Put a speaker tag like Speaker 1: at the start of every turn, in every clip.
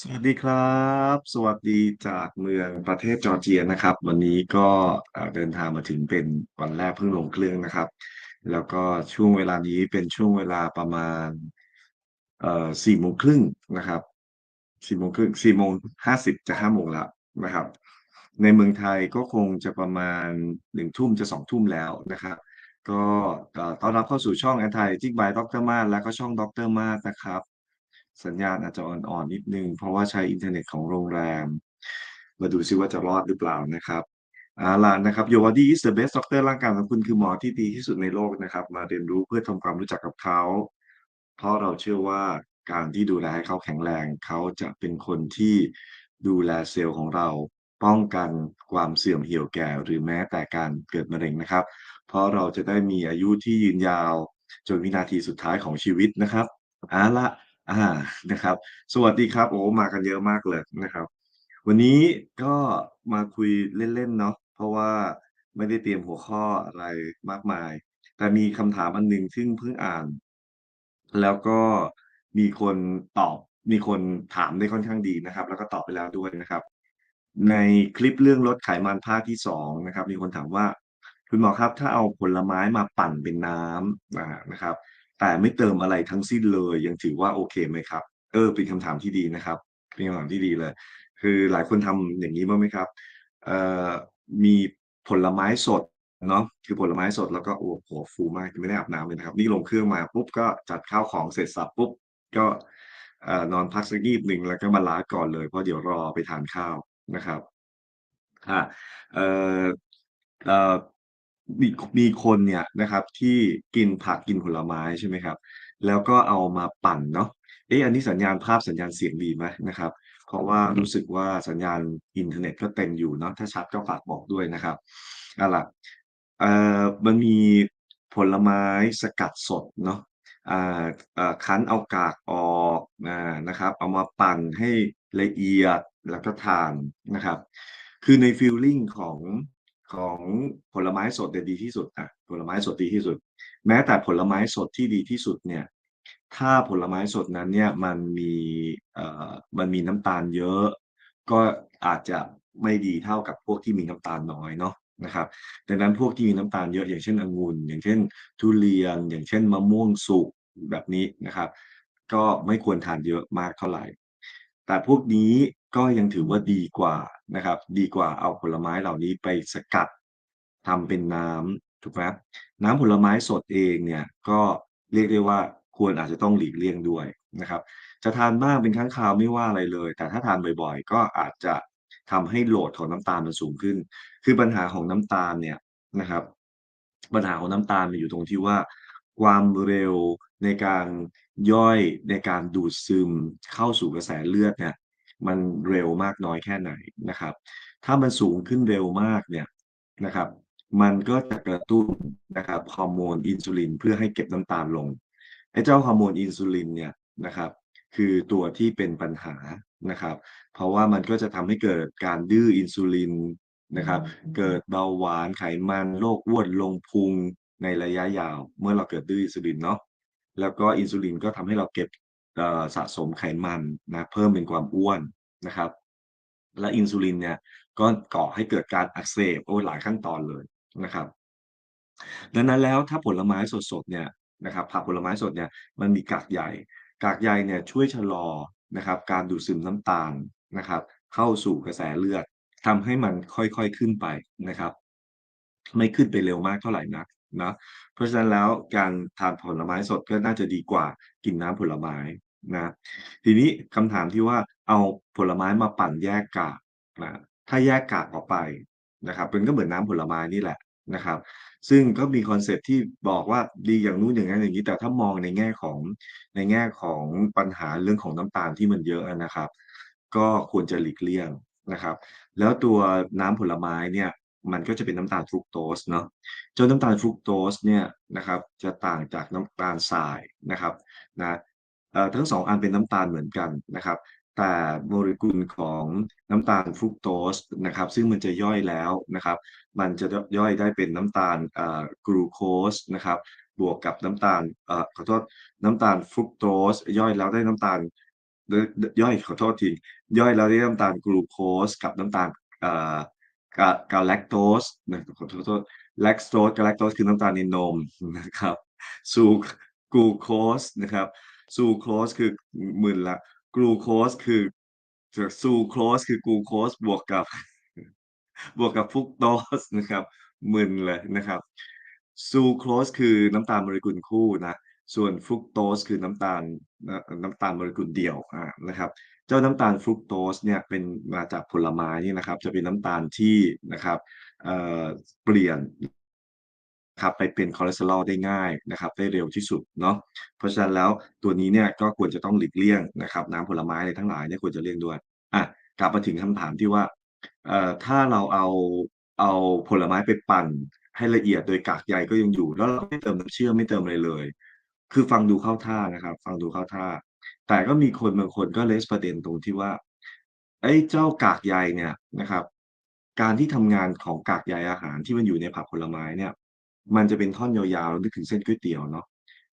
Speaker 1: สวัสดีครับ สวัสดีจากเมืองประเทศจอร์เจียนะครับ วันนี้ก็เอ่อเดินทางมาถึงเป็นวันแรกเพิ่งลงเครื่องนะครับ แล้วก็ช่วงเวลานี้เป็นช่วงเวลาประมาณ เอ่อ4โมงครึ่งนะครับ4โมงครึ่ง4โมง50จะ5โมงแล้วนะครับ ในเมืองไทยก็คงจะประมาณ1ทุ่มจะ2ทุ่มแล้วนะครับ ก็เอ่อต้อนรับเข้าสู่ช่อง Anti Aging by ดรมาแล้วก็ช่องด็อกเตอร์มานะครับ สัญญาณอาจจะอ่อนๆนิดนึง เพราะว่าใช้อินเทอร์เน็ตของโรงแรม มาดูซิว่าจะรอดหรือเปล่านะครับอาล่ะนะครับ Your body is the best doctor ร่างกายของคุณคือหมอที่ดีที่สุดในโลกนะครับ มาเรียนรู้เพื่อทำความรู้จักกับเขา เพราะเราเชื่อว่าการที่ดูแลให้เขาแข็งแรง เขาจะเป็นคนที่ดูแลเซลล์ของเรา ป้องกันความเสื่อมเหี่ยวแก่ หรือแม้แต่การเกิดมะเร็งนะครับ เพราะเราจะได้มีอายุที่ยืนยาว จนวินาทีสุดท้ายของชีวิตนะครับอาละ อ่านะครับ สวัสดีครับ โอ้มากันเยอะมากเลยนะครับ วันนี้ก็มาคุยเล่นๆเนาะเพราะว่าไม่ได้เตรียมหัวข้ออะไรมากมาย แต่มีคำถามอันหนึ่งซึ่งเพิ่งอ่าน แล้วก็มีคนตอบมีคนถามได้ค่อนข้างดีนะครับ แล้วก็ตอบไปแล้วด้วยนะครับ ในคลิปเรื่องลดไขมันภาคที่สองนะครับ มีคนถามว่า คุณหมอครับ ถ้าเอาผลไม้มาปั่นเป็นน้ำนะครับ แต่ไม่เติมอะไรทั้งสิ้นเลย ยังถือว่าโอเคไหมครับ เออเป็นคำถามที่ดีนะครับเป็นคำถามที่ดีเลย คือหลายคนทำอย่างนี้บ้างไหมครับเอ่อมีผลไม้สดเนาะคือผลไม้สดแล้วก็โอ้โหฟูมากไม่ได้อาบน้ำเลยนะครับ นี่ลงเครื่องมาปุ๊บก็จัดข้าวของเสร็จสับปุ๊บก็เอ่อนอนพักสักงีบหนึ่งแล้วก็มาล้างก่อนเลยเพราะเดี๋ยวรอไปทานข้าวนะครับอ่าเอ่อเอ่อ มีมีคนเนี่ยนะครับ ที่กินผักกินผลไม้ใช่ไหมครับ แล้วก็เอามาปั่นเนาะเอ๊ะอันนี้สัญญาณภาพสัญญาณเสียงดีไหมนะครับ เพราะว่ารู้สึกว่าสัญญาณอินเทอร์เน็ตก็เต็มอยู่เนาะถ้าชัดก็ฝากบอกด้วยนะครับเอาล่ะเอ่อมันมีผลไม้สกัดสดเนาะอ่าอ่าคั้นเอากากออกนะครับ เอามาปั่นให้ละเอียดแล้วก็ทานนะครับ คือในฟีลลิ่งของ ของผลไม้สดเนี่ยดีที่สุดอะผลไม้สดดีที่สุด แม้แต่ผลไม้สดที่ดีที่สุดเนี่ยถ้าผลไม้สดนั้นเนี่ยมันมีเอ่อมันมีน้ำตาลเยอะ ก็อาจจะไม่ดีเท่ากับพวกที่มีน้ำตาลน้อยเนาะนะครับดังนั้นพวกที่มีน้ำตาลเยอะอย่างเช่นองุ่นอย่างเช่น ทุเรียน อย่างเช่นมะม่วงสุกแบบนี้นะครับ ก็ไม่ควรทานเยอะมากเท่าไหร่ แต่พวกนี้ก็ยังถือว่าดีกว่านะครับ ดีกว่าเอาผลไม้เหล่านี้ไปสกัดทำเป็นน้ำถูกไหมน้ำผลไม้สดเองเนี่ยก็เรียกได้ว่าควรอาจจะต้องหลีกเลี่ยงด้วยนะครับ จะทานบ้างเป็นครั้งคราวไม่ว่าอะไรเลย แต่ถ้าทานบ่อยๆ ก็อาจจะทำให้โหลดของน้ำตาลมันสูงขึ้น คือปัญหาของน้ำตาลเนี่ยนะครับ ปัญหาของน้ำตาลมันอยู่ตรงที่ว่า ความเร็วในการ ย่อยในการดูดซึมเข้าสู่กระแสเลือดเนี่ยมันเร็วมากน้อยแค่ไหนนะครับ ถ้ามันสูงขึ้นเร็วมากเนี่ยนะครับ มันก็จะกระตุ้นนะครับฮอร์โมนอินซูลินเพื่อให้เก็บน้ำตาลลงไอ้เจ้าฮอร์โมนอินซูลินเนี่ยนะครับคือตัวที่เป็นปัญหานะครับ เพราะว่ามันก็จะทำให้เกิดการดื้ออินซูลินนะครับ เกิดเบาหวานไขมันโรคอ้วนลงพุงในระยะยาว เมื่อเราเกิดดื้ออินซูลินเนาะ แล้วก็อินซูลินก็ทำให้เราเก็บสะสมไขมันนะเพิ่มเป็นความอ้วนนะครับ และอินซูลินเนี่ยก็ก่อให้เกิดการอักเสบโอ้หลายขั้นตอนเลยนะครับ ดังนั้นแล้วถ้าผลไม้สดๆเนี่ยนะครับผักผลไม้สดเนี่ยมันมีกากใยกากใยเนี่ยช่วยชะลอนะครับการดูดซึมน้ำตาลนะครับ เข้าสู่กระแสเลือดทำให้มันค่อยๆขึ้นไปนะครับ ไม่ขึ้นไปเร็วมากเท่าไหร่นักนะ เพราะฉะนั้นแล้วการทานผลไม้สดก็น่าจะดีกว่ากินน้ำผลไม้นะ ทีนี้คำถามที่ว่าเอาผลไม้มาปั่นแยกกากนะถ้าแยกกากออกไปนะครับมันก็เหมือนน้ำผลไม้นี่แหละนะครับ ซึ่งก็มีคอนเซปที่บอกว่าดีอย่างนู้นอย่างนั้นอย่างนี้ แต่ถ้ามองในแง่ของในแง่ของปัญหาเรื่องของน้ำตาลที่มันเยอะนะครับ ก็ควรจะหลีกเลี่ยงนะครับ แล้วตัวน้ำผลไม้เนี่ย มันก็จะเป็นน้ำตาลฟรุกโตสเนาะเจ้าน้ำตาลฟรุกโตสเนี่ยนะครับจะต่างจากน้ำตาลทรายนะครับนะเอ่อทั้งสองอันเป็นน้ำตาลเหมือนกันนะครับแต่โมเลกุลของน้ำตาลฟรุกโตสนะครับซึ่งมันจะย่อยแล้วนะครับมันจะย่อยได้เป็นน้ำตาลกลูโคสนะครับบวกกับน้ำตาลอขอโทษน้ำตาลฟรุกโตสย่อยแล้วได้น้ำตาลอย่อยขอโทษทีย่อยแล้วได้น้ำตาลกลูโคสกับน้ำตาลอ่อ กากับแลคโตสนะขอโทษโทแลคโตสกับแลคโตสคือน้ำตาลในนมนะครับซูกลูโคสนะครับซูโคสคือหมื่นละกลูโคสคือซูโคสคือกลูโคสบวกกับบวกกับฟุกโตสนะครับมึนเลยนะครับซูโครสคือน้ำตาลโมเลกุลคู่นะส่วนฟรุกโตสคือน้ำตาลน้ำตาลโมเลกุลเดี่ยวนะครับ เจ้าน้ำตาลฟรุกโตสเนี่ยเป็นมาจากผลไม้นี่นะครับ จะเป็นน้ำตาลที่นะครับเอ่อเปลี่ยนครับไปเป็นคอเลสเตอรอลได้ง่ายนะครับ ได้เร็วที่สุดเนาะเพราะฉะนั้นแล้วตัวนี้เนี่ยก็ควรจะต้องหลีกเลี่ยงนะครับ น้ำผลไม้อะไรทั้งหลายเนี่ยควรจะเลี่ยงด้วยอะกลับมาถึงคำถามที่ว่าเอ่อถ้าเราเอาเอาผลไม้ไปปั่นให้ละเอียดโดยกากใยก็ยังอยู่ แล้วเราไม่เติมน้ำเชื่อมไม่เติมอะไรเลย คือฟังดูเข้าท่านะครับ ฟังดูเข้าท่า แต่ก็มีคนบางคนก็เลสประเด็นตรงที่ว่า ไอ้เจ้ากากใยเนี่ยนะครับ การที่ทำงานของกากใยอาหารที่มันอยู่ในผักผลไม้เนี่ย มันจะเป็นท่อนยาวๆแล้วนึกถึงเส้นก๋วยเตี๋ยวเนาะ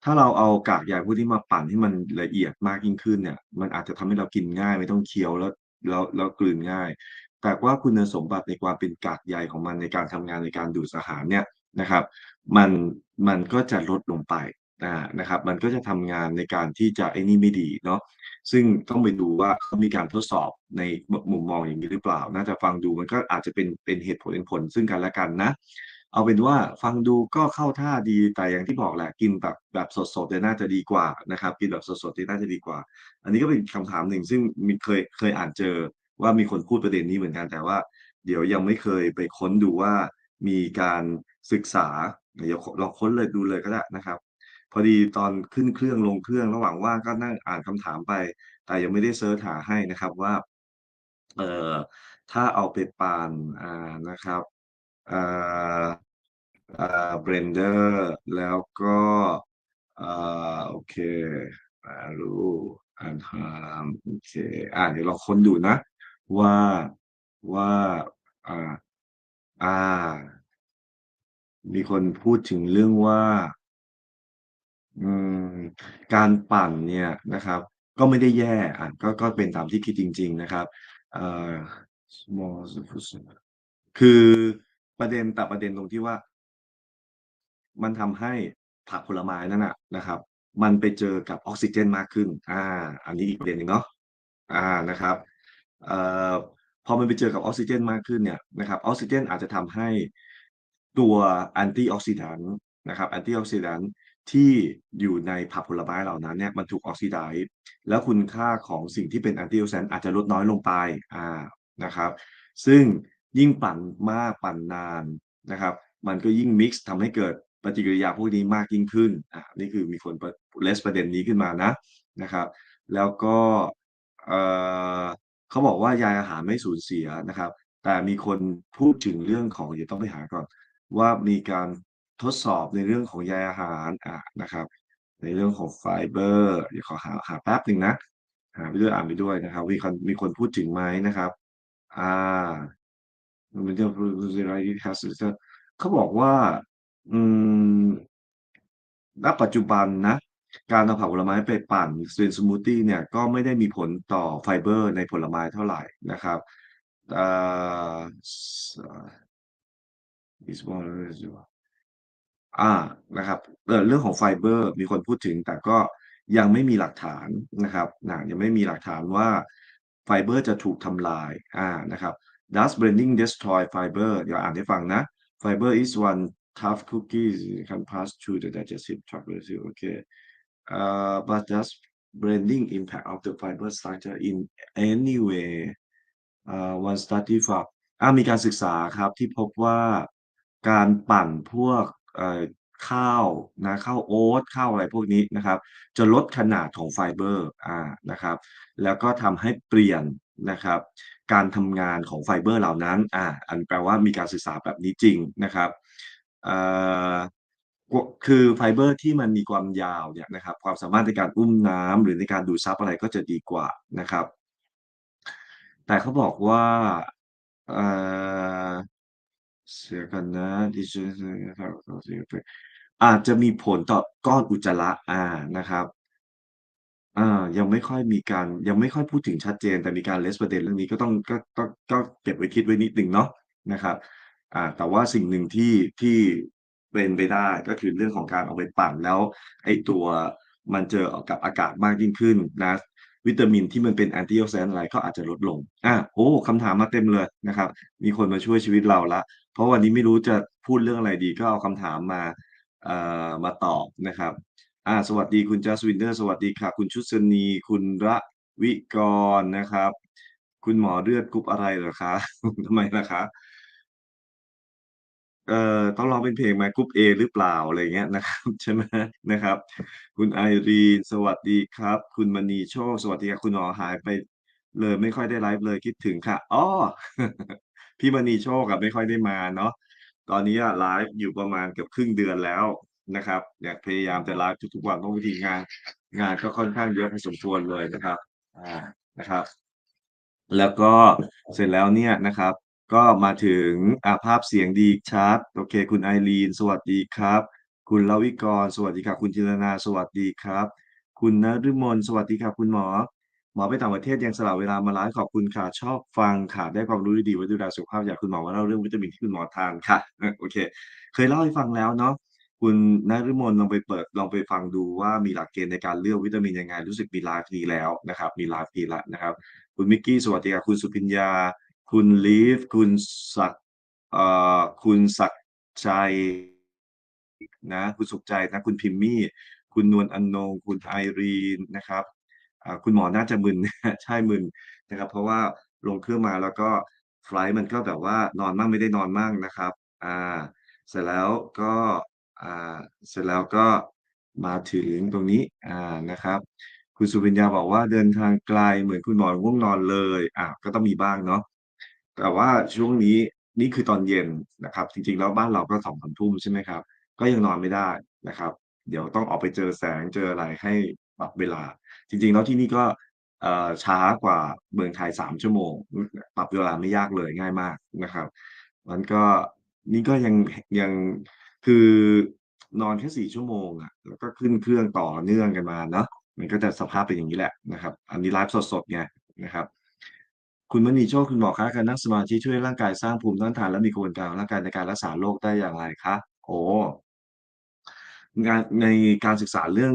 Speaker 1: ถ้าเราเอากากใยพวกนี้มาปั่นให้มันละเอียดมากยิ่งขึ้นเนี่ย มันอาจจะทำให้เรากินง่าย ไม่ต้องเคี้ยวแล้วแล้วแล้วกลืนง่าย แต่ว่าคุณสมบัติในความเป็นกากใยของมันในการทำงานในการดูดอาหารเนี่ยนะครับ มันมันก็จะลดลงไป นะครับ มันก็จะทำงานในการที่จะไอ้นี่ไม่ดีเนาะซึ่งต้องไปดูว่าเขามีการทดสอบในมุมมองอย่างนี้หรือเปล่า น่าจะฟังดูมันก็อาจจะเป็นเป็นเหตุผลเป็นผลซึ่งกันและกันนะ เอาเป็นว่าฟังดูก็เข้าท่าดีแต่อย่างที่บอกแหละกินแบบแบบสดๆเนี่ยน่าจะดีกว่านะครับกินแบบสดๆเนี่ยน่าจะดีกว่า อันนี้ก็เป็นคำถามหนึ่งซึ่งมีเคยเคยอ่านเจอว่ามีคนพูดประเด็นนี้เหมือนกันแต่ว่า เดี๋ยวยังไม่เคยไปค้นดูว่ามีการศึกษาเดี๋ยวเราค้นเลยดูเลยก็ได้นะครับ พอดีตอนขึ้นเครื่องลงเครื่องระหว่างว่างก็นั่งอ่านคำถามไป แต่ยังไม่ได้เซิร์ชหาให้นะครับว่า เอ่อ ถ้าเอาไปปั่นอ่านะครับอ่าอ่าเบรนเดอร์แล้วก็อ่าโอเคอ่ารู้อ่านหามโอเคอ่าเดี๋ยวเราค้นดูนะ ว่าว่าอ่าอ่า มีคนพูดถึงเรื่องว่า อืม การปั่นเนี่ยนะครับ ก็ไม่ได้แย่ อะก็ ก็เป็นตามที่คิดจริง ๆ นะครับ เอ่อ small คือประเด็น แต่ประเด็นตรงที่ว่า มันทำให้ผักผลไม้นั่นน่ะนะครับ มันไปเจอกับออกซิเจนมากขึ้นอ่าอันนี้อีกประเด็นหนึ่งเนาะอ่านะครับ เอ่อ พอมันไปเจอกับออกซิเจนมากขึ้นเนี่ยนะครับ ออกซิเจนอาจจะทำให้ตัวแอนตี้ออกซิแดนต์นะครับแที่อยู่ในผักผลไม้เหล่านั้นเนี่ยมันถูกออกซิไดซ์แล้วคุณค่าของสิ่งที่เป็นแอนตี้ออกซิแดนต์อาจจะลดน้อยลงไปอ่านะครับ ซึ่งยิ่งปั่นมากปั่นนานนะครับ มันก็ยิ่งมิกซ์ทำให้เกิดปฏิกิริยาพวกนี้มากยิ่งขึ้นอ่านี่คือมีคนเลสประเด็นนี้ขึ้นมานะนะครับ แล้วก็เอ่อเขาบอกว่าใยอาหารไม่สูญเสียนะครับ แต่มีคนพูดถึงเรื่องของเดี๋ยวต้องไปหาก่อนว่ามีการ ทดสอบในเรื่องของใยอาหารอะนะครับ ในเรื่องของไฟเบอร์เดี๋ยวขอหาหาแป๊บหนึ่งนะหาไปด้วยอ่านไปด้วยนะครับ มีคนมีคนพูดถึงไหมนะครับอ่ามันจะอะไรที่เขาบอกว่า อืมณปัจจุบันนะ การเอาผักผลไม้ไปปั่นเป็นสมูทตี้เนี่ยก็ไม่ได้มีผลต่อไฟเบอร์ในผลไม้เท่าไหร่นะครับอ่า is one อ่านะครับเเรื่องของไฟเบอร์มีคนพูดถึง แต่ก็ยังไม่มีหลักฐานนะครับนะยังไม่มีหลักฐานว่าไฟเบอร์จะถูกทำลายอ่านะครับ Does blending destroy fiber เดี๋ยวอ่านให้ฟังนะ Fiber is one tough cookie can pass through the digestive tract okay uh, but does blending impact of the fiber structure in any way uh, one study found อ่ามีการศึกษาครับที่พบว่าการปั่นพวก ข้าวนะข้าวโอ๊ตข้าวอะไรพวกนี้นะครับ จะลดขนาดของไฟเบอร์อ่านะครับ แล้วก็ทำให้เปลี่ยนนะครับการทำงานของไฟเบอร์เหล่านั้นอ่าอันแปลว่ามีการศึกษาแบบนี้จริงนะครับคือไฟเบอร์ที่มันมีความยาวเนี่ยนะครับความสามารถในการอุ้มน้ำหรือในการดูดซับอะไรก็จะดีกว่านะครับ แต่เขาบอกว่า เสียกันนะดิฉันอาจจะมีผลต่อก้อนอุจจาระอ่านะครับอ่ายังไม่ค่อยมีการยังไม่ค่อยพูดถึงชัดเจน แต่มีการ raise ประเด็นเรื่องนี้ก็ต้องก็ก็ก็เก็บไว้คิดไว้นิดหนึ่งเนาะนะครับ อ่า แต่ว่าสิ่งหนึ่งที่ที่เป็นไปได้ก็คือเรื่องของการเอาไปปั่นแล้วไอ้ตัวมันเจอกับอากาศมากยิ่งขึ้นนะ วิตามินที่มันเป็นแอนตี้ออกซิแดนต์อะไรก็อาจจะลดลงอะโอ้คำถามมาเต็มเลยนะครับ มีคนมาช่วยชีวิตเราละ เพราะวันนี้ไม่รู้จะพูดเรื่องอะไรดีก็เอาคำถามมาเอ่อมาตอบนะครับอ่าสวัสดีคุณจัสวินเดอร์สวัสดีค่ะ คุณชุดสนีคุณระวิกรนะครับ คุณหมอเลือดกรุ๊ปอะไรเหรอคะทำไมล่ะคะ เอ่อต้องร้องเป็นเพลงไหมกรุ๊ปเอหรือเปล่าอะไรเงี้ยนะครับ ใช่ไหมนะครับ คุณไอรีนสวัสดีครับ คุณมณีโชค สวัสดีครับคุณหมอหายไปเลยไม่ค่อยได้ไลฟ์เลยคิดถึงค่ะอ๋อ พี่มณีโชคอะไม่ค่อยได้มาเนาะตอนนี้อะไลฟ์อยู่ประมาณเกือบครึ่งเดือนแล้วนะครับเนี่ยพยายามจะไลฟ์ทุกๆวันเพราะบางทีงาน งานก็ค่อนข้างเยอะพอสมควรเลยนะครับ อ่านะครับ แล้วก็เสร็จแล้วเนี่ยนะครับ ก็มาถึงอาภาพเสียงดีชัดโอเค คุณไอรีน สวัสดีครับ คุณลวิกร สวัสดีครับ คุณจิรนาสวัสดีครับ คุณนฤมลสวัสดีครับ คุณหมอ หมอไปต่างประเทศยังสละเวลามาไลฟ์ขอบคุณค่ะ ชอบฟังค่ะ ได้ความรู้ดีๆไว้ดูแลสุขภาพอยากคุณหมอมาเล่าเรื่องวิตามินที่คุณหมอทานค่ะโอเค เคยเล่าให้ฟังแล้วเนาะคุณนฤมลลองไปเปิดลองไปฟังดูว่ามีหลักเกณฑ์ในการเลือกวิตามินยังไง รู้สึกมีไลฟ์นี้แล้วนะครับ มีไลฟ์นี้ล้วนะครับ คุณมิกกี้สวัสดีครับคุณสุพิญญา คุณลีฟ คุณศักคุณศักชัยนะคุณสุขใจนะคุณพิมมี่ คุณนวลอนง คุณไอรีนนะครับคุณหมอน่าจะมึนใช่มึนนะครับ เพราะว่าลงเครื่องมาแล้วก็ไฟล์มันก็แบบว่านอนมั่งไม่ได้นอนมั่งนะครับอ่าเสร็จแล้วก็อ่าเสร็จแล้วก็มาถึงตรงนี้อ่านะครับ คุณสุวิญญาบอกว่าเดินทางไกลเหมือนคุณหมอง่วงนอนเลยอะก็ต้องมีบ้างเนาะ แต่ว่าช่วงนี้ นี่คือตอนเย็นนะครับ จริง ๆ แล้วบ้านเราก็สองสามทุ่ม ใช่ไหมครับ ก็ยังนอนไม่ได้นะครับ เดี๋ยวต้องออกไปเจอแสง เจออะไรให้ปรับเวลา จริง ๆ แล้วที่นี่ก็ เอ่อ ช้ากว่าเมืองไทยสามชั่วโมงปรับเวลาไม่ยากเลย ง่ายมากนะครับ มันก็ นี่ก็ยังยัง คือ นอนแค่สี่ชั่วโมงอะ แล้วก็ขึ้นเครื่องต่อเนื่องกันมาเนาะ มันก็จะสภาพเป็นอย่างนี้แหละนะครับ อันนี้ไลฟ์สด ๆ ไงนะครับ คุณมณีโชคคุณหมอคะการนั่งสมาธิช่วยร่างกายสร้างภูมิต้านทานและมีกระบวนการของร่างกายในการรักษาโรคได้อย่างไรคะโอ้งานในการศึกษาเรื่อง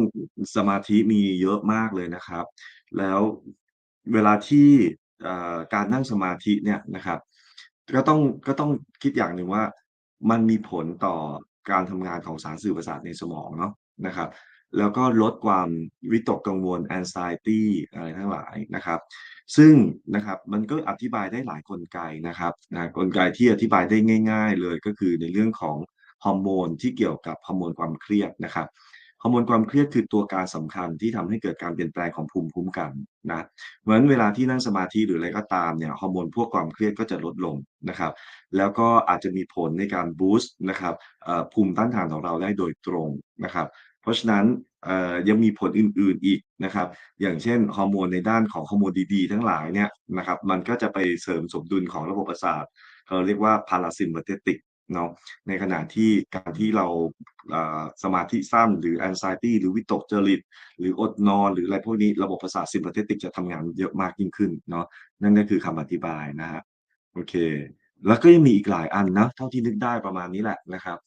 Speaker 1: สมาธิมีเยอะมากเลยนะครับ แล้วเวลาที่เอ่อการนั่งสมาธิเนี่ยนะครับ ก็ต้องก็ต้องคิดอย่างหนึ่งว่า มันมีผลต่อการทำงานของสารสื่อประสาทในสมองเนาะนะครับ แล้วก็ลดความวิตกกังวล anxiety อะไรทั้งหลายนะครับ ซึ่งนะครับมันก็อธิบายได้หลายกลไกนะครับนะกลไกที่อธิบายได้ง่าย ๆ เลยก็คือในเรื่องของฮอร์โมนที่เกี่ยวกับฮอร์โมนความเครียดนะครับ อร์โมนความเครียดคือตัวการสำคัญที่ทำให้เกิดการเปลี่ยนแปลงของภูมิคุ้มกันนะเพราะฉะนั้นเวลาที่นั่งสมาธิหรืออะไรก็ตามเนี่ยฮอร์โมนพวกความเครียดก็จะลดลงนะครับ แล้วก็อาจจะมีผลในการบูสต์นะครับภูมิต้านทานของเราได้โดยตรงนะครับ เพราะฉะนั้นยังมีผลอื่นๆอีกนะครับ อย่างเช่นฮอร์โมนในด้านของฮอร์โมนดีๆทั้งหลายเนี่ยนะครับ มันก็จะไปเสริมสมดุลของระบบประสาทเราเรียกว่าพาราซิมเ e ติก เนาะในขณะที่การที่เราสมาธิสั้นหรือ anxiety หรือวิตกจริต หรืออดนอนหรืออะไรพวกนี้ระบบประสาท sympathetic จะทำงานเยอะมากยิ่งขึ้นเนาะนั่นก็คือคำอธิบายนะฮะโอเค แล้วก็ยังมีอีกหลายอันนะเท่าที่นึกได้ประมาณนี้แหละนะครับ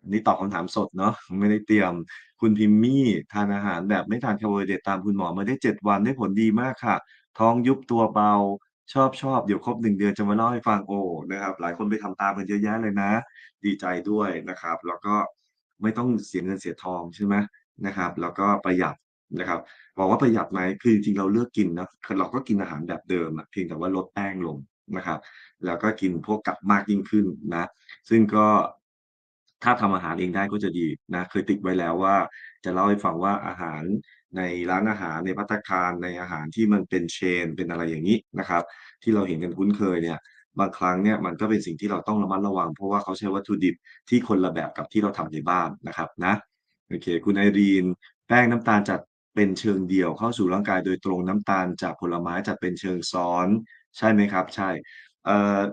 Speaker 1: อันนี้ตอบคำถามสดเนาะไม่ได้เตรียม คุณพิมมี่ทานอาหารแบบไม่ทานคาร์โบไฮเดรตตามคุณหมอมาได้เจ็ดวันได้ผลดีมากค่ะ ท้องยุบตัวเบา ชอบ ชอบ เดี๋ยวครบหนึ่งเดือนจะมาเล่าให้ฟัง โอ้ นะครับ หลายคนไปทำตามกันเยอะแยะเลยนะ ดีใจด้วยนะครับ แล้วก็ไม่ต้องเสียเงินเสียทองใช่ไหมนะครับ แล้วก็ประหยัดนะครับ บอกว่าประหยัดไหม คือจริง ๆ เราเลือกกินนะเราก็กินอาหารแบบเดิมเพียงแต่ว่าลดแป้งลงนะครับ แล้วก็กินพวกกับมากยิ่งขึ้นนะ ซึ่งก็ ถ้าทำอาหารเองได้ก็จะดีนะ เคยติดไว้แล้วว่า จะเล่าให้ฟังว่าอาหารในร้านอาหารในภัตคารในอาหารที่มันเป็นเชน เป็นอะไรอย่างนี้นะครับ ที่เราเห็นกันคุ้นเคยเนี่ยบางครั้งเนี่ยมันก็เป็นสิ่งที่เราต้องระมัดระวัง เพราะว่าเขาใช้วัตถุดิบที่คนละแบบกับที่เราทำในบ้านนะครับนะโอเค คุณไอรีน แป้งน้ำตาลจัดเป็นเชิงเดี่ยวเข้าสู่ร่างกายโดยตรงน้ำตาลจากผลไม้จัดเป็นเชิงซ้อน ใช่ไหมครับ ใช่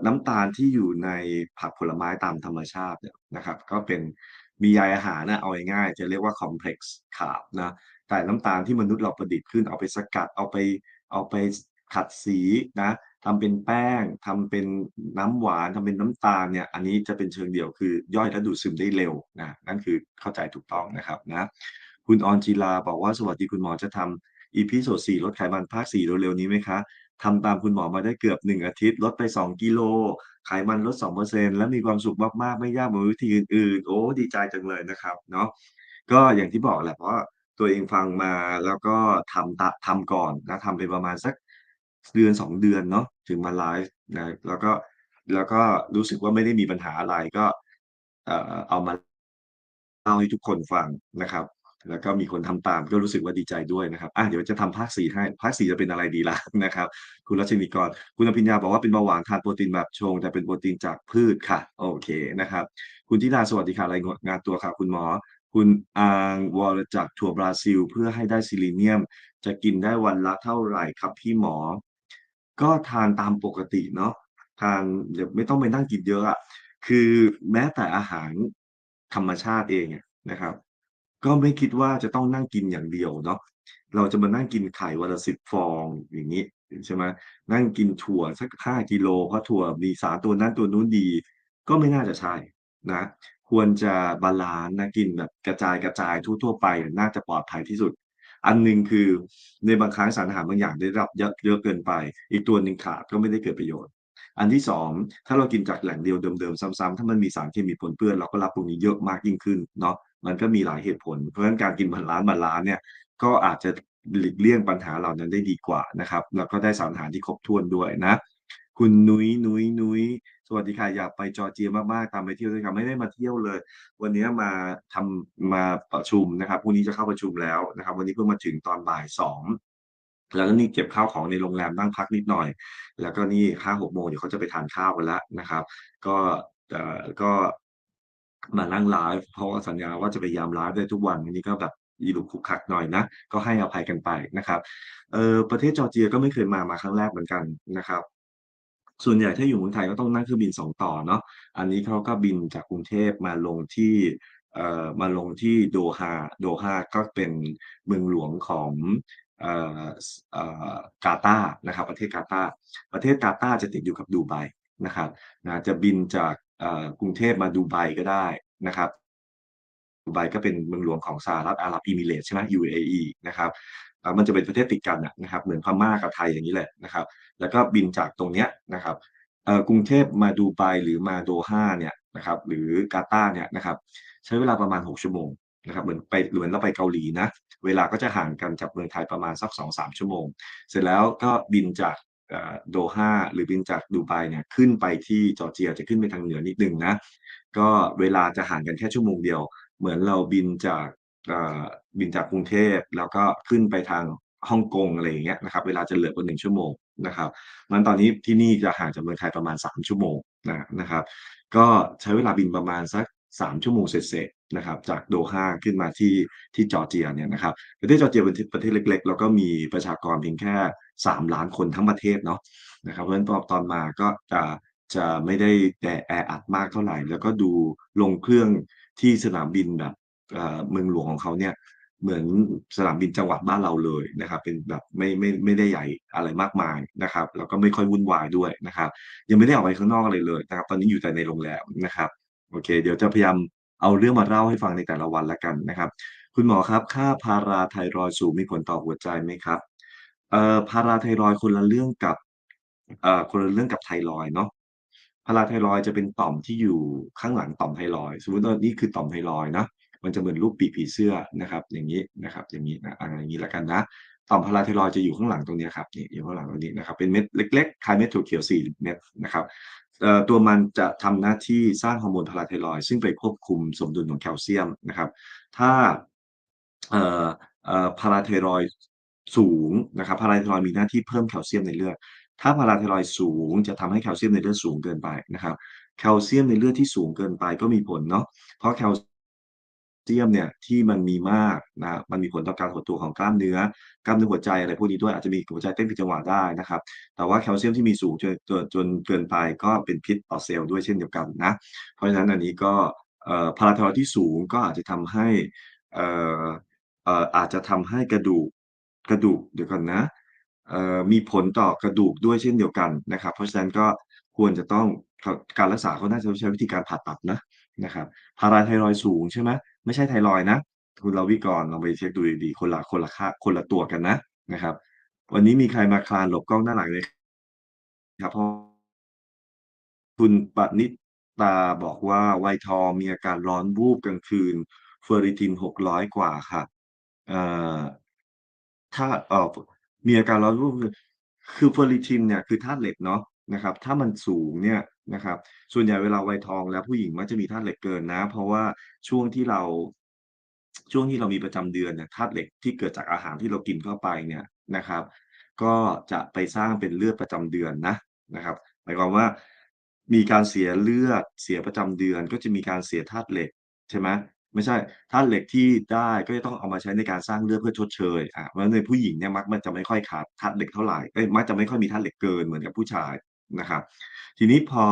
Speaker 1: น้ำตาลที่อยู่ในผักผลไม้ตามธรรมชาติเนี่ยนะครับ ก็เป็น มีใยอาหารนะเอาง่ายๆจะเรียกว่า complex carb นะแต่น้ำตาลที่มนุษย์เราประดิษฐ์ขึ้นเอาไปสกัดเอาไปเอาไปขัดสีนะทำเป็นแป้งทำเป็นน้ำหวานทำเป็นน้ำตาลเนี่ยอันนี้จะเป็นเชิงเดียวคือย่อยและดูดซึมได้เร็วนะนั่นคือเข้าใจถูกต้องนะครับนะคุณออนจีลาบอกว่าสวัสดีคุณหมอจะทำอีพีโซดสี่ลดไขมันภาคสี่เร็วๆนี้ไหมคะทำตามคุณหมอมาได้เกือบหนึ่งอาทิตย์ลดไปสองกิโล ไขมันลดสองเปอร์เซ็นและมีความสุขมากๆ ไม่ยากเหมือนวิธีอื่นๆ โอ้ ดีใจจังเลยนะครับ เนาะก็อย่างที่บอกแหละเพราะตัวเองฟังมาแล้วก็ทำตะทำก่อนนะทำไปประมาณสักเดือนสองเดือนเนาะถึงมาไลฟ์นะแล้วก็แล้วก็รู้สึกว่าไม่ได้มีปัญหาอะไรก็ เอ่อเอามาเล่าให้ทุกคนฟังนะครับ แล้วก็มีคนทำตามก็รู้สึกว่าดีใจด้วยนะครับอะเดี๋ยวจะทำภาคสี่ให้ ภาคสี่จะเป็นอะไรดีล่ะนะครับ คุณรัชนีกร คุณอภิญญาบอกว่าเป็นเบาหวานทานโปรตีนแบบชง แต่เป็นโปรตีนจากพืชค่ะ โอเคนะครับ คุณธิดาสวัสดีค่ะรายงานตัวค่ะ คุณหมอ คุณอางวรจากทัวร์บราซิล เพื่อให้ได้ซิลิเนียม จะกินได้วันละเท่าไหร่ครับพี่หมอ ก็ทานตามปกติเนาะทานเดี๋ยวไม่ต้องไปนั่งกินเยอะอะคือแม้แต่อาหารธรรมชาติเองนะครับ ก็ไม่คิดว่าจะต้องนั่งกินอย่างเดียวเนาะ เราจะมานั่งกินไข่วันละสิบฟองอย่างนี้ใช่ไหมนั่งกินถั่วสักห้ากิโลเพราะถั่วมีสารตัวนั้นตัวนู้นดี ก็ไม่น่าจะใช่นะ ควรจะบาลานซ์นะกินแบบกระจายกระจายทั่วๆไป น่าจะปลอดภัยที่สุด อันหนึ่งคือในบางครั้งสารอาหารบางอย่างได้รับเยอะเยอะเกินไป อีกตัวหนึ่งขาดก็ไม่ได้เกิดประโยชน์ อันที่สองถ้าเรากินจากแหล่งเดียวเดิมๆซ้ำๆถ้ามันมีสารเคมีปนเปื้อนเราก็รับตรงนี้เยอะมากยิ่งขึ้นเนาะ มันก็มีหลายเหตุผล เพราะฉะนั้นการกินบาลานซ์บาลานซ์เนี่ยก็อาจจะหลีกเลี่ยงปัญหาเหล่านั้นได้ดีกว่านะครับ แล้วก็ได้สารอาหารที่ครบถ้วนด้วยนะ คุณนุ้ยนุ้ยนุ้ยสวัสดีค่ะอยากไปจอร์เจียมากๆตามไปเที่ยวด้วยค่ะไม่ได้มาเที่ยวเลย วันนี้มาทำมาประชุมนะครับพรุ่งนี้จะเข้าประชุมแล้วนะครับ วันนี้เพิ่งมาถึงตอนบ่ายสองแล้วก็นี่เก็บข้าวของในโรงแรมนั่งพักนิดหน่อย แล้วก็นี่ห้าหกโมงเดี๋ยวเขาจะไปทานข้าวกันแล้วนะครับ ก็ก็ มานั่งไลฟ์เพราะว่าสัญญาว่าจะพยายามไลฟ์ได้ทุกวันวันนี้ก็แบบยีลุกคุกคักหน่อยนะ ก็ให้อภัยกันไปนะครับเออประเทศจอร์เจียก็ไม่เคยมามาครั้งแรกเหมือนกันนะครับ ส่วนใหญ่ถ้าอยู่เมืองไทยก็ต้องนั่งเครื่องบินสองต่อเนาะอันนี้เขาก็บินจากกรุงเทพมาลงที่เอ่อมาลงที่โดฮาโดฮาก็เป็นเมืองหลวงของเอ่อเอ่อกาตาร์นะครับ ประเทศกาตาร์ประเทศกาตาร์จะติดอยู่กับดูไบนะครับนะจะบินจาก กรุงเทพมาดูไบก็ได้นะครับดูไบก็เป็นเมืองหลวงของสหรัฐอาหรับอิมิเรตใช่ไหม UAE นะครับมันจะเป็นประเทศติดกันนะครับเหมือนพม่ากับไทยอย่างนี้แหละนะครับ แล้วก็บินจากตรงเนี้ยนะครับกรุงเทพมาดูไบหรือมาโดฮาเนี่ยนะครับหรือกาตาร์เนี่ยนะครับใช้เวลาประมาณ 6 ชั่วโมงนะครับเหมือนไปเหมือนเราไปเกาหลีนะเวลาก็จะห่างกันจากเมืองไทยประมาณสัก2-3ชั่วโมง เสร็จแล้วก็บินจาก โดฮาหรือบินจากดูไบเนี่ยขึ้นไปที่จอร์เจียจะขึ้นไปทางเหนือนิดนึงนะก็เวลาจะห่างกันแค่ชั่วโมงเดียว เหมือนเราบินจากบินจากกรุงเทพแล้วก็ขึ้นไปทางฮ่องกงอะไรอย่างเงี้ยนะครับเวลาจะเหลือกว่าหนึ่งชั่วโมงนะครับมันตอนนี้ที่นี่จะห่างจากเมืองไทยประมาณ 3 ชั่วโมงนะนะครับ ก็ใช้เวลาบินประมาณสัก 3 ชั่วโมงเศษๆนะครับจากโดฮาขึ้นมาที่ที่จอร์เจียเนี่ยนะครับประเทศจอร์เจียเป็นประเทศเล็ก ๆ แล้วก็มีประชากรเพียงแค่ 3 ล้านคนทั้งประเทศเนาะนะครับเพราะฉะนั้นตอนตอนมาก็จะจะไม่ได้แต่แออัดมากเท่าไหร่ แล้วก็ดูลงเครื่องที่สนามบินแบบเมืองหลวงของเขาเนี่ยเหมือนสนามบินจังหวัดบ้านเราเลยนะครับ เป็นแบบไม่ไม่ไม่ได้ใหญ่อะไรมากมายนะครับ แล้วก็ไม่ค่อยวุ่นวายด้วยนะครับ ยังไม่ได้ออกไปข้างนอกอะไรเลยนะครับ ตอนนี้อยู่แต่ในโรงแรมนะครับ โอเค เดี๋ยวจะพยายามเอาเรื่องมาเล่าให้ฟังในแต่ละวันแล้วกันนะครับ คุณหมอครับ ค่าพาราไทรอยด์สูงมีผลต่อหัวใจไหมครับเอ่อพาราไทรอยคนละเรื่องกับเอ่อคนละเรื่องกับไทรอยเนาะพาราไทรอยจะเป็นต่อมที่อยู่ข้างหลังต่อมไทรอยสมมติว่านี่คือต่อมไทรอยนะมันจะเหมือนรูปปีกผีเสื้อนะครับ อย่างนี้นะครับ อย่างนี้นะอ่าอย่างนี้แล้วกันนะต่อมพาราไทรอยจะอยู่ข้างหลังตรงนี้ครับนี่อยู่ข้างหลังตรงนี้นะครับเป็นเม็ดเล็กๆคล้ายเม็ดถั่วเขียว4เม็ดนะครับ ตัวมันจะทำหน้าที่สร้างฮอร์โมนพาราไทรอยซึ่งไปควบคุมสมดุลของแคลเซียมนะครับ ถ้าพาราไทรอยสูงนะครับพาราไทรอยมีหน้าที่เพิ่มแคลเซียมในเลือด ถ้าพาราไทรอยสูงจะทำให้แคลเซียมในเลือดสูงเกินไปนะครับ แคลเซียมในเลือดที่สูงเกินไปก็มีผลเนาะเพราะแคล เซียมเนี่ยที่มันมีมากนะมันมีผลต่อการหดตัวของกล้ามเนื้อกล้ามเนื้อหัวใจอะไรพวกนี้ด้วยอาจจะมีหัวใจเต้นผิดจังหวะได้นะครับ แต่ว่าแคลเซียมที่มีสูงจนจนจนเกินไปก็เป็นพิษต่อเซลล์ด้วยเช่นเดียวกันนะ เพราะฉะนั้นอันนี้ก็พาราทอยด์ที่สูงก็อาจจะทำให้เอ่อเอ่ออาจจะทำให้กระดูกกระดูกเดี๋ยวก่อนนะเอ่อมีผลต่อกระดูกด้วยเช่นเดียวกันนะครับ เพราะฉะนั้นก็ควรจะต้องการรักษาเขาน่าจะใช้วิธีการผ่าตัดนะ นะครับพาราไทรอยสูงใช่ไหมไม่ใช่ไทรอยนะ คุณราวิกรลองไปเช็คดูดีๆคนละคนละค่าคนละตัวกันนะนะครับ วันนี้มีใครมาคลานหลบกล้องด้าหลังเลยครับเพราะคุณปณิตาบอกว่าไวทอมีอาการร้อนวูบกลางคืนเฟอริทินหกร้อยกว่าค่ะถ้าเออมีอาการร้อนวูบคือคือเฟอริทินเนี่ยคือธาตุเหล็กเนาะ นะครับ ถ้ามันสูงเนี่ยนะครับ ส่วนใหญ่เวลาไวทองแล้วผู้หญิงมักจะมีธาตุเหล็กเกินนะ เพราะว่าช่วงที่เรา ช่วงที่เรามีประจำเดือนเนี่ยธาตุเหล็กที่เกิดจากอาหารที่เรากินเข้าไปเนี่ยนะครับ ก็จะไปสร้างเป็นเลือดประจำเดือนนะนะครับ หมายความว่ามีการเสียเลือดเสียประจำเดือน ก็จะมีการเสียธาตุเหล็กใช่ไหมไม่ใช่ธาตุเหล็กที่ได้ก็จะต้องเอามาใช้ในการสร้างเลือดเพื่อชดเชยอะเพราะฉะนั้นในผู้หญิงเนี่ยมักมันจะไม่ค่อยขาดธาตุเหล็กเท่าไหร่เอ้ยมักจะไม่ค่อยมีธาตุเหล็กเกินเหมือนกับผู้ชาย นะครับ ทีนี้พอ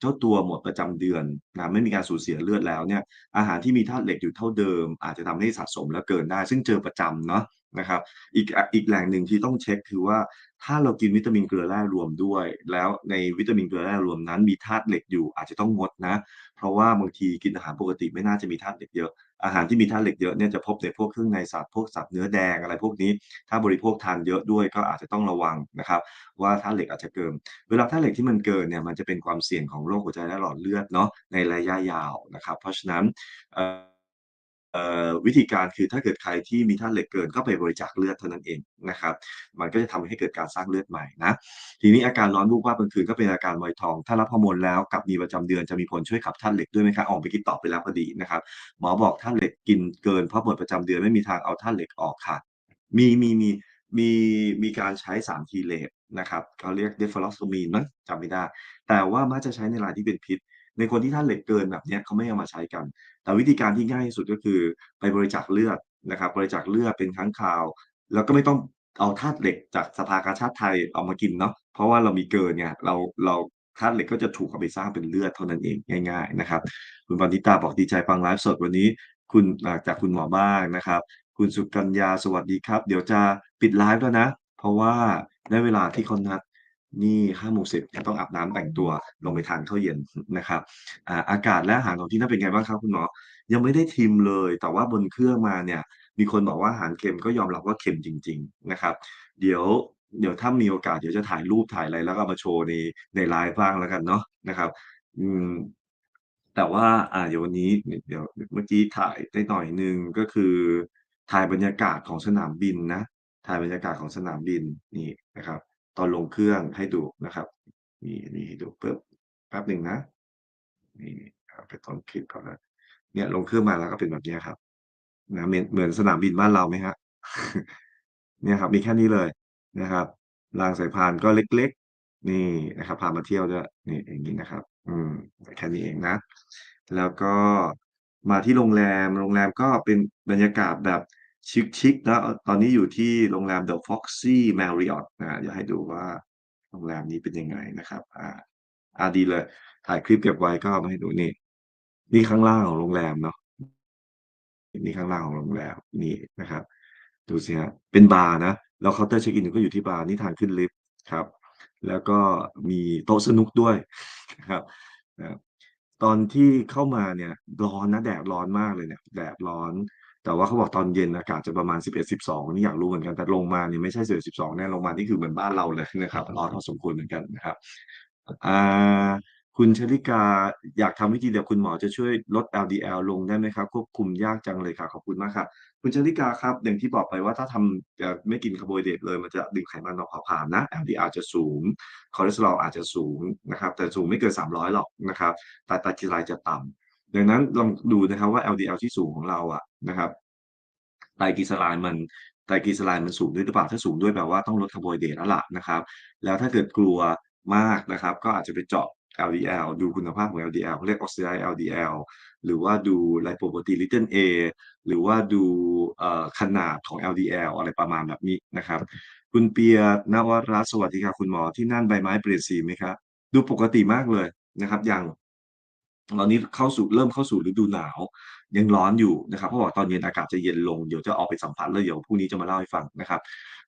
Speaker 1: เจ้าตัวหมดประจำเดือนนะไม่มีการสูญเสียเลือดแล้วเนี่ยอาหารที่มีธาตุเหล็กอยู่เท่าเดิม อาจจะทำให้สะสมและเกินได้ ซึ่งเจอประจำเนาะนะครับอีกอีกแหล่งหนึ่งที่ต้องเช็คคือว่าถ้าเรากินวิตามินเกลือแร่รวมด้วย แล้วในวิตามินเกลือแร่รวมนั้นมีธาตุเหล็กอยู่อาจจะต้องงดนะ เพราะว่าบางทีกินอาหารปกติไม่น่าจะมีธาตุเหล็กเยอะ อาหารที่มีธาตุเหล็กเยอะเนี่ยจะพบในพวกเครื่องในสัตว์พวกสัตว์เนื้อแดงอะไรพวกนี้ ถ้าบริโภคทานเยอะด้วยก็อาจจะต้องระวังนะครับ ว่าธาตุเหล็กอาจจะเกิน เวลาธาตุเหล็กที่มันเกินเนี่ยมันจะเป็นความเสี่ยงของโรคหัวใจและหลอดเลือดเนาะในระยะยาวนะครับ เพราะฉะนั้น วิธีการคือถ้าเกิดใครที่มีธาตุเหล็กเกินก็ไปบริจาคเลือดเท่านั้นเองนะครับ มันก็จะทำให้เกิดการสร้างเลือดใหม่นะ ทีนี้อาการร้อนวูบวาบกลางคืนก็เป็นอาการไวทอง ถ้ารับฮอร์โมนแล้วกับมีประจำเดือนจะมีผลช่วยขับธาตุเหล็กด้วยไหมครับออกไปกินตอบไปแล้วพอดีนะครับ หมอบอกธาตุเหล็กกินเกินเพราะหมดประจำเดือนไม่มีทางเอาธาตุเหล็กออกค่ะ มีมีมีมีมีการใช้สารคีเลตนะครับเขาเรียกเดฟลอสโตมีนมั้งจำไม่ได้ แต่ว่ามักจะใช้ในรายที่เป็นพิษ ในคนที่ธาตุเหล็กเกินแบบนี้เขาไม่เอามาใช้กัน แต่วิธีการที่ง่ายที่สุดก็คือไปบริจาคเลือดนะครับ บริจาคเลือดเป็นครั้งคราว แล้วก็ไม่ต้องเอาธาตุเหล็กจากสภากาชาติไทยเอามากินเนาะเพราะว่าเรามีเกินไงเราเราธาตุเหล็กก็จะถูกเอาไปสร้างเป็นเลือดเท่านั้นเองง่าย ๆนะครับ คุณปณิตาบอกดีใจฟังไลฟ์สดวันนี้ คุณจากคุณหมอบ้างนะครับ คุณสุกัญญาสวัสดีครับ เดี๋ยวจะปิดไลฟ์แล้วนะ เพราะว่าได้เวลาที่เขานัด นี่ห้าโมงสร็จจะต้องอาบน้ำแต่งตัวลงไปทานข้าวเย็นนะครับอากาศและอาหารของที่นั่นเป็นไงบ้างครับคุณหมอ ยังไม่ได้ทิมเลย แต่ว่าบนเครื่องมาเนี่ย มีคนบอกว่าอาหารเค็มก็ยอมรับว่าเค็มจริง ๆ นะครับ เดี๋ยวเดี๋ยวถ้ามีโอกาสเดี๋ยวจะถ่ายรูปถ่ายอะไรแล้วก็มาโชว์ในในไลฟ์บ้างแล้วกันเนาะนะครับ อืมแต่ว่าอ่าเดี๋ยววันนี้เดี๋ยวเมื่อกี้ถ่ายได้หน่อยหนึ่งก็คือถ่ายบรรยากาศของสนามบินนะถ่ายบรรยากาศของสนามบินนี่นะครับ ตอนลงเครื่องให้ดูนะครับนี่นี่ให้ดูปึ๊บแป๊บหนึ่งนะ นี่ไปต้นคลิปก่อนนะเนี่ยลงเครื่องมาแล้วก็เป็นแบบนี้ครับนะเหมือนเหมือนสนามบินบ้านเราไหมครับเนี่ยครับ มีแค่นี้เลยนะครับรางสายพานก็เล็กๆ นี่นะครับ พามาเที่ยวด้วยนี่อย่างนี้นะครับ อืมแค่นี้เองนะ แล้วก็มาที่โรงแรมโรงแรมก็เป็นบรรยากาศแบบ ชิคๆนะตอนนี้อยู่ที่โรงแรม The Foxy Marriott นะอยากให้ดูว่าโรงแรมนี้เป็นยังไงนะครับ อ่าอ่าดีเลย ถ่ายคลิปเก็บไว้ก็มาให้ดูนี่ นี่ข้างล่างของโรงแรมเนาะนี่ข้างล่างของโรงแรมนี่นะครับ ดูสิฮะเป็นบาร์นะแล้วเคาน์เตอร์เช็คอินก็อยู่ที่บาร์นี่ทางขึ้นลิฟต์ครับ แล้วก็มีโต๊ะสนุกด้วยนะครับนะครับตอนที่เข้ามาเนี่ยร้อนนะแดดร้อนมากเลยเนี่ย แดดร้อน แต่ว่าเขาบอกตอนเย็นอากาศจะประมาณ 11 12 นี่อยากรู้เหมือนกัน แต่ลงมาเนี่ยไม่ใช่11 12 แน่ลงมานี่คือเหมือนบ้านเราเลยนะครับร้อนพอสมควรเหมือนกันนะครับอ่าคุณชลิกาอยากทำวิธีเดียวคุณหมอจะช่วยลด LDL ลงได้ไหมครับ ควบคุมยากจังเลยค่ะ ขอบคุณมากครับคุณชลิกาครับอย่างที่บอกไปว่าถ้าทำเอ่อไม่กินคาร์โบไฮเดรตเลย มันจะดึงไขมันออกเผาผลาญนะ LDL จะสูงคอเลสเตอรอลอาจจะสูงนะครับ แต่สูงไม่เกิน 300 หรอกนะครับแต่ไตรกลีเซอไรด์จะต่ำ ดังนั้นลองดูนะครับว่า LDL ที่สูงของเราอะนะครับไตรกลีเซอไรด์มันไตรกลีเซอไรด์มันสูงด้วยหรือเปล่าถ้าสูงด้วยแปลว่าต้องลดคาร์โบไฮเดรตแล้วล่ะนะครับ แล้วถ้าเกิดกลัวมากนะครับ ก็อาจจะไปเจาะ LDL ดูคุณภาพของ LDL เขาเรียก oxidized LDL หรือว่าดู lipoprotein little a หรือว่าดูขนาดของ LDL อะไรประมาณแบบนี้นะครับ คุณเปียนวรัตสวัสดีค่ะคุณหมอที่นั่นใบไม้เปลี่ยนสีไหมครับ ดูปกติมากเลยนะครับ อย่าง ตอนนี้เข้าสู่เริ่มเข้าสู่ฤดูหนาว ยังร้อนอยู่นะครับเพราะว่าตอนเย็นอากาศจะเย็นลงเดี๋ยวจะออกไปสัมผัสแล้วเดี๋ยวพรุ่งนี้จะมาเล่าให้ฟังนะครับ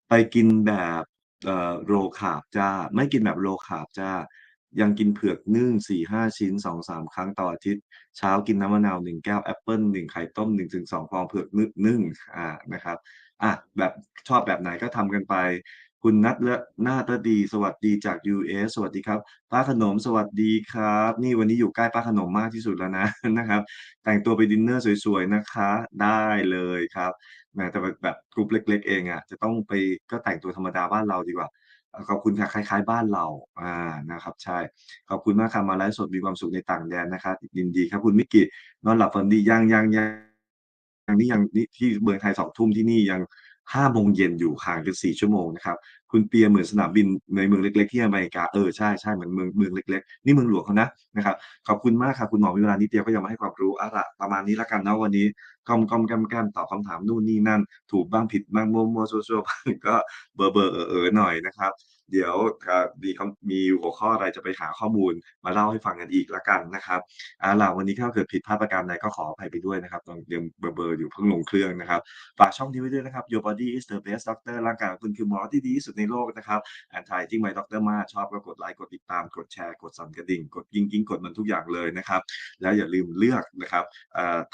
Speaker 1: ไปกินแบบเอ่อ low carb จ้า ไม่กินแบบ low carb จ้า ยังกินเผือกนึ่ง4-5ชิ้น2-3ครั้งต่ออาทิตย์ เช้ากินน้ำมะนาว1แก้วแอปเปิล1ไข่ต้ม1-2ฟองเผือกนึ่งนึ่งอ่านะครับอะแบบชอบแบบไหนก็ทำกันไป คุณนัทเละนาฏดี สวัสดีจาก US สวัสดีครับ ป้าขนมสวัสดีครับ นี่วันนี้อยู่ใกล้ป้าขนมมากที่สุดแล้วนะนะครับ แต่งตัวไปดินเนอร์สวยๆนะคะ ได้เลยครับแหมแต่แบบแบบกรุ๊ปเล็ก ๆ เองอะจะต้องไปก็แต่งตัวธรรมดาบ้านเราดีกว่าขอบคุณค่ะคล้ายๆ บ้านเราอ่านะครับ ใช่ ขอบคุณมากค่ะมาไลฟ์สดมีความสุขในต่างแดนนะครับยินดีครับคุณมิกินอนหลับฝันดียังยังยังนี่ยังนี่ที่เมืองไทย2ทุ่มที่นี่ยัง 5โมงเย็นอยู่ห่างกัน 4 ชั่วโมงนะครับ คุณเปียเหมือนสนามบินในเมืองเล็กๆที่อเมริกาเออใช่ๆเหมือนเมืองเมืองเล็ก ๆ นี่เมืองหลวงเขานะนะครับขอบคุณมากครับคุณหมอมีเวลานิเดียวก็ยังมาให้ความรู้อาล่ะประมาณนี้ล้วกันเนาะวันนี้ก้อมๆแก้มตอบคำถามนู่นนี่นั่น ถูกบ้างผิดบ้างมั่วๆซั่วๆบ้างก็เบลอๆเอ๋อๆหน่อยนะครับเดี๋ยวอ่ามีมีหัวข้ออะไรจะไปหาข้อมูลมาเล่าให้ฟังกันอีกล้วกันนะครับเอาล่ะวันนี้ถ้าเกิดผิดพลาดประการใดก็ขออภัยไปด้วยนะครับตอนยังเบลอๆอยู่เพิ่งลงเครื่องนะครับฝากช่องนี้ไว้ด้วยนะครับ Your Body is the best doctor ร่างกายของคุณคือหมอที่ดีที่สุดในโลกนะครับแอนทายจิ้งไมด็อกเตอร์มาชอบก็กดไลค์กดติดตามกดแชร์กดสั่นกระดิ่ง กดยิ่งยิ่งกดมันทุกอย่างเลยนะครับแล้วอย่าลืมเลือกนะครับ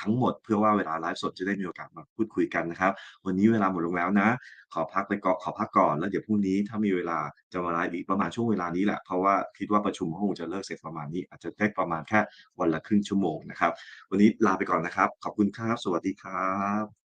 Speaker 1: ทั้งหมดเพื่อว่าเวลาไลฟ์สดจะได้มีโอกาสมาพูดคุยกันนะครับ วันนี้เวลาหมดลงแล้วนะ ขอพักไปก่อนขอพักก่อนแล้วเดี๋ยวพรุ่งนี้ถ้ามีเวลาจะมาไลฟ์อีกประมาณช่วงเวลานี้แหละเพราะว่าคิดว่าประชุมก็คงจะเลิกเสร็จประมาณนี้ อาจจะได้ประมาณแค่วันละครึ่งชั่วโมงนะครับ วันนี้ลาไปก่อนนะครับ ขอบคุณครับ สวัสดีครับ